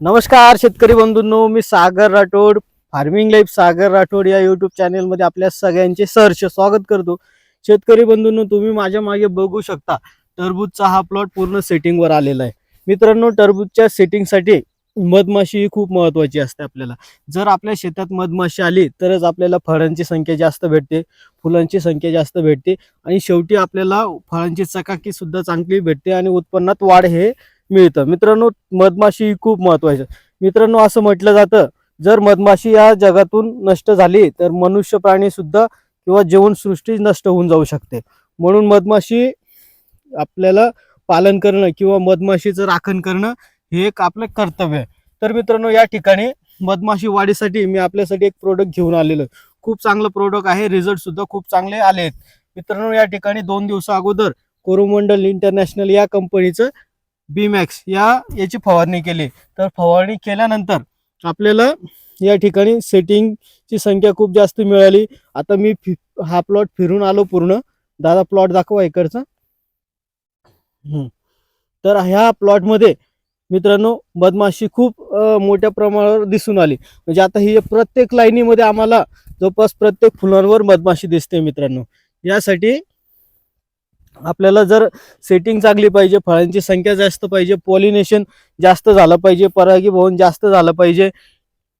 नमस्कार शेतकरी बंधूंनो मी सागर राठोड फार्मिंग लाईफ सागर राठोड या युट्यूब चॅनेलमध्ये आपल्या सगळ्यांचे सहर्ष स्वागत करतो. शेतकरी बंधूंनो तुम्ही माझ्या मागे बघू शकता टरबूजचा हा प्लॉट पूर्ण सेटिंगवर आलेला आहे. मित्रांनो टरबूजच्या सेटिंगसाठी मधमाशी ही खूप महत्वाची असते आपल्याला. जर आपल्या शेतात मधमाशी आली तरच आपल्याला फळांची संख्या जास्त भेटते फुलांची संख्या जास्त भेटते आणि शेवटी आपल्याला फळांची चकाकी सुद्धा चांगली भेटते आणि उत्पन्नात वाढ हे मिळतं. मित्रांनो मधमाशी ही खूप महत्वाची आहे. मित्रांनो असं म्हटलं जातं जर मधमाशी या जगातून नष्ट झाली तर मनुष्य प्राणी सुद्धा किंवा जीवनसृष्टी नष्ट होऊन जाऊ शकते. म्हणून मधमाशी आपल्याला पालन करणं किंवा मधमाशीचं राखण करणं हे एक आपलं कर्तव्य आहे. तर मित्रांनो या ठिकाणी मधमाशी वाढीसाठी मी आपल्यासाठी एक प्रोडक्ट घेऊन आलेलो खूप चांगलं प्रोडक्ट आहे. रिझल्ट सुद्धा खूप चांगले आले आहेत मित्रांनो या ठिकाणी दोन दिवसा अगोदर कोरोमंडल इंटरनॅशनल या कंपनीचं बीमॅक्स या याची फवारणी केली. तर फवारणी केल्यानंतर आपल्याला या ठिकाणी सेटिंगची संख्या खूप जास्त मिळाली. आता मी फि- हा प्लॉट फिरून आलो पूर्ण. दादा प्लॉट दाखवा इकडचा. हम्म. तर ह्या प्लॉटमध्ये मित्रांनो मधमाशी खूप मोठ्या प्रमाणावर दिसून आली. म्हणजे आता ही प्रत्येक लाईनीमध्ये आम्हाला जवळपास प्रत्येक फुलांवर मधमाशी दिसते मित्रांनो. यासाठी आपल्याला जर सेटिंग चांगली पाहिजे फळांची संख्या जास्त पाहिजे पॉलिनेशन जास्त झालं पाहिजे परागीभवन जास्त झालं पाहिजे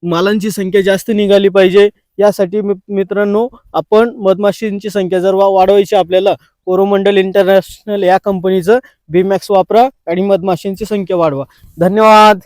मालांची संख्या जास्त निघाली पाहिजे यासाठी मि- मित्रांनो आपण मधमाशींची संख्या जर वा- वाढवायची आपल्याला कोरोमंडल इंटरनॅशनल या कंपनीचं बीमॅक्स वापरा आणि मधमाशींची संख्या वाढवा. धन्यवाद!